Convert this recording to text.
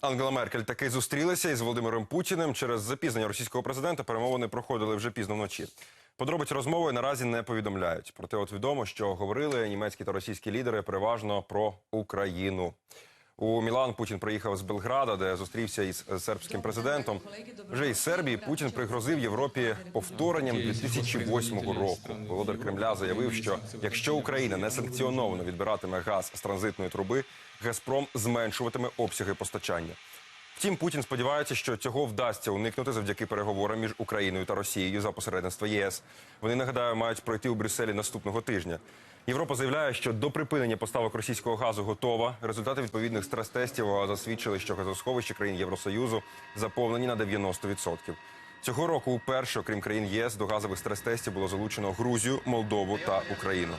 Ангела Меркель таки зустрілася із Володимиром Путіним через запізнення російського президента. Перемовини проходили вже пізно вночі. Подробиці розмови наразі не повідомляють. Проте, от відомо, що говорили німецькі та російські лідери переважно про Україну. У Мілан Путін приїхав з Белграда, де зустрівся із сербським президентом. Вже із Сербії Путін пригрозив Європі повторенням 2008 року. Володар Кремля заявив, що якщо Україна не санкціоновано відбиратиме газ з транзитної труби, Газпром зменшуватиме обсяги постачання. Втім, Путін сподівається, що цього вдасться уникнути завдяки переговорам між Україною та Росією за посередництва єС. Вони нагадаю мають пройти у Брюсселі наступного тижня. Європа заявляє, що до припинення поставок російського газу готова. Результати відповідних стрес-тестів засвідчили, що газосховища країн Євросоюзу заповнені на 90%. Цього року уперше, окрім країн ЄС, до газових стрес-тестів було залучено Грузію, Молдову та Україну.